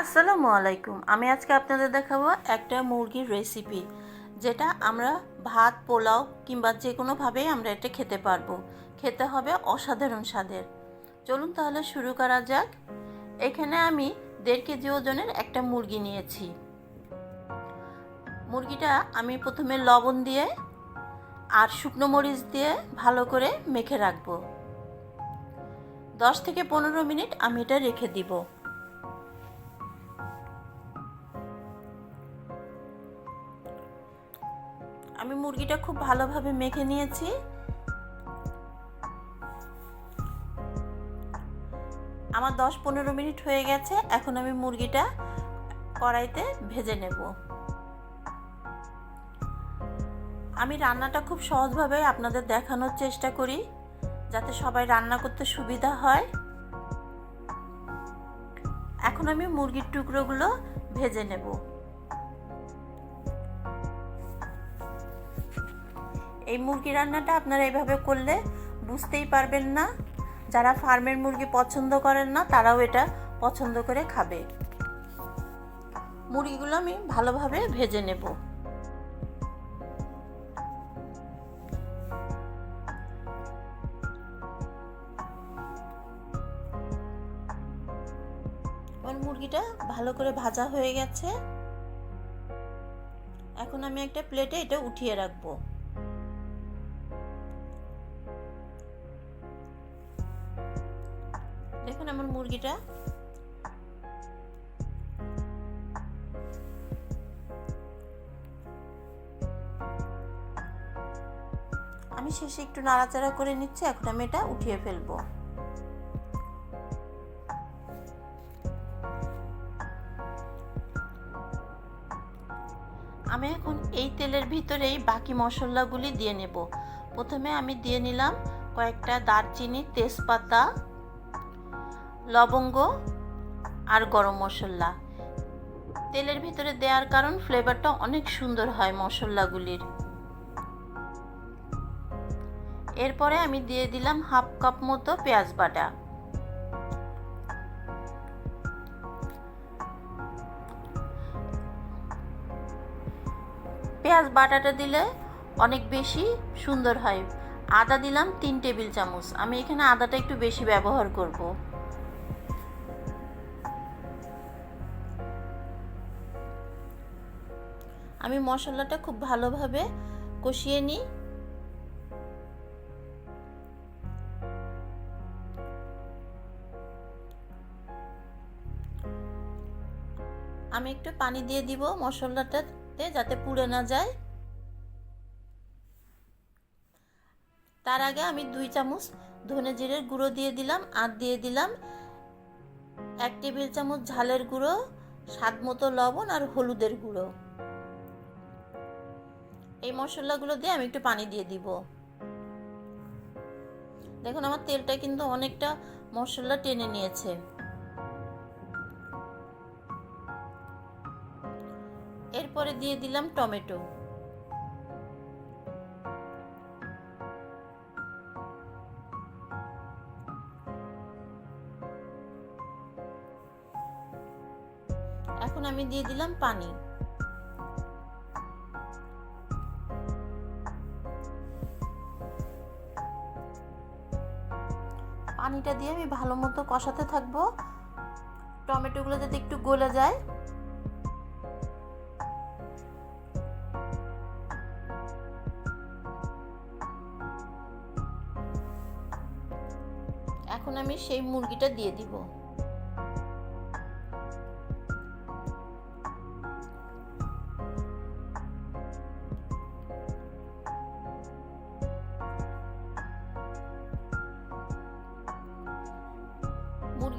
আসসালামু আলাইকুম। আমি আজকে আপনাদের দেখাবো একটা মুরগির রেসিপি যেটা আমরা ভাত, পোলাও কিংবা যে কোনোভাবেই আমরা এটা খেতে পারব। খেতে হবে অসাধারণ স্বাদের। চলুন তাহলে শুরু করা যাক। এখানে আমি দেড় কেজি ওজনের একটা মুরগি নিয়েছি। মুরগিটা আমি প্রথমে লবণ দিয়ে আর শুকনো মরিচ দিয়ে ভালো করে মেখে রাখব। দশ থেকে পনেরো মিনিট আমি এটা রেখে দিব। মুরগিটা খুব ভালোভাবে মেখে নিয়েছি। আমার দশ পনেরো মিনিট হয়ে গেছে, এখন আমি মুরগিটা কড়াইতে ভেজে নেব। আমি রান্নাটা খুব সহজভাবে আপনাদের দেখানোর চেষ্টা করি, যাতে সবাই রান্না করতে সুবিধা হয়। এখন আমি মুরগির টুকরোগুলো ভেজে নেব। এই মুরগি রান্নাটা আপনারা এইভাবে করলে বুঝতেই পারবেন না। যারা ফার্মের মুরগি পছন্দ করেন না, তারাও এটা পছন্দ করে খাবে। মুরগিগুলো আমি ভালোভাবে ভেজে নেব। মুরগিটা ভালো করে ভাজা হয়ে গেছে। এখন আমি একটা প্লেটে এটা উঠিয়ে রাখব। দেখুন আমার মুরগিটা। আমি শেষে একটু নাড়াচাড়া করে নিচ্ছি, এখন আমি এটা উঠিয়ে ফেলব। আমি এখন এই তেলের ভিতরেই বাকি মশলাগুলি দিয়ে নেব। প্রথমে আমি দিয়ে নিলাম কয়েকটা দারচিনি, তেজপাতা লবঙ্গ আর গরম মশলা। তেলের ভিতরে দেওয়ার কারণ ফ্লেভারটা অনেক সুন্দর হয় মশলাগুলির। এরপরে আমি দিয়ে দিলাম হাফ কাপ মতো পেঁয়াজ বাটা। পেঁয়াজ বাটাটা দিলে অনেক বেশি সুন্দর হয়। আদা দিলাম তিন টেবিল চামচ। আমি এখানে আদাটা একটু বেশি ব্যবহার করব। আমি মশলাটা খুব ভালোভাবে কষিয়ে নিই। আমি একটু পানি দিয়ে দিব মশলাটাতে যাতে পুড়ে না যায়। তার আগে আমি দুই চামচ ধনে জিরের গুঁড়ো দিয়ে দিলাম, আর দিয়ে দিলাম এক টেবিল চামচ ঝালের গুঁড়ো, স্বাদ মতো লবণ আর হলুদের গুঁড়ো। এই মশলাগুলো দিয়ে আমি একটু পানি দিয়ে দিব। দেখুন, আমার তেলটা কিন্তু অনেকটা মশলা টেনে নিয়েছে। এরপরে দিয়ে দিলাম টমেটো। এখন আমি দিয়ে দিলাম পানি। পানিটা দিয়ে আমি ভালো মতো কষাতে থাকব। টমেটোগুলো যাতে একটু গলে যায়। এখন আমি সেই মুরগিটা দিয়ে দিব।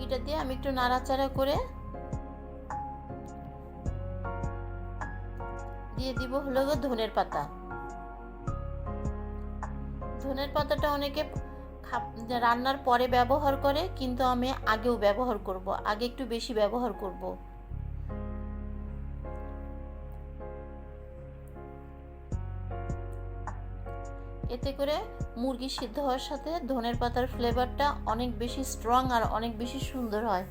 মুরগিটা দিয়ে আমি একটু নাড়াচাড়া করে দিয়ে দিব হলো ধনের পাতা। ধনের পাতাটা অনেকে রান্নার পরে ব্যবহার করে, কিন্তু আমি আগেও ব্যবহার করব, আগে একটু বেশি ব্যবহার করব। এতে করে মুরগি সিদ্ধ হওয়ার সাথে ধনের পাতার ফ্লেভারটা অনেক বেশি স্ট্রং আর অনেক বেশি সুন্দর হয়।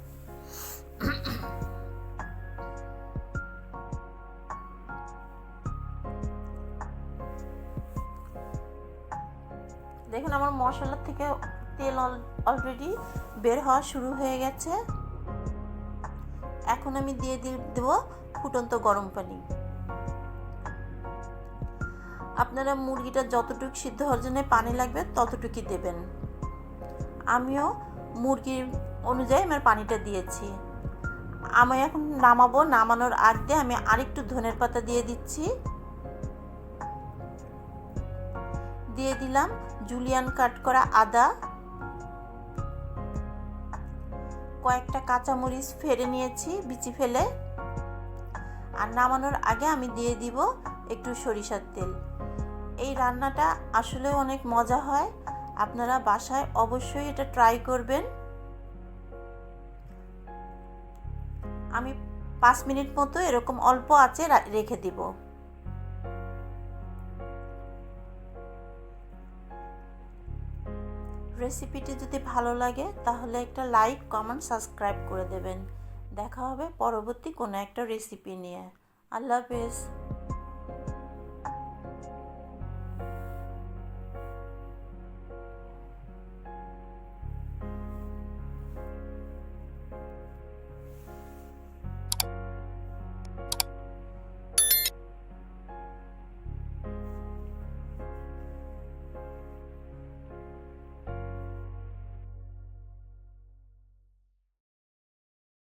দেখুন, আমার মশলার থেকে তেল অলরেডি বের হওয়া শুরু হয়ে গেছে। এখন আমি দিয়ে দেব ফুটন্ত গরম পানি। আপনারা মুরগিটা যতটুকু সিদ্ধ হওয়ার জন্য পানি লাগবে ততটুকুই দেবেন। আমিও মুরগির অনুযায়ী আমার পানিটা দিয়েছি। আমি এখন নামাবো, নামানোর আগ আমি আরেকটু ধনের পাতা দিয়ে দিচ্ছি। দিয়ে দিলাম জুলিয়ান কাট করা আদা। কয়েকটা কাঁচামরিচ ফেলে নিয়েছি বিচি ফেলে। আর নামানোর আগে আমি দিয়ে দিব একটু সরিষার তেল। এই রান্নাটা আসলে অনেক মজা হয়। আপনারা বাসায় অবশ্যই এটা ট্রাই করবেন। আমি পাঁচ মিনিট মতো এরকম অল্প আছে রেখে দিব। রেসিপিটি যদি ভালো লাগে, তাহলে একটা লাইক কমেন্ট সাবস্ক্রাইব করে দেবেন। দেখা হবে পরবর্তী কোনো একটা রেসিপি নিয়ে। আল্লাহ হাফেজ।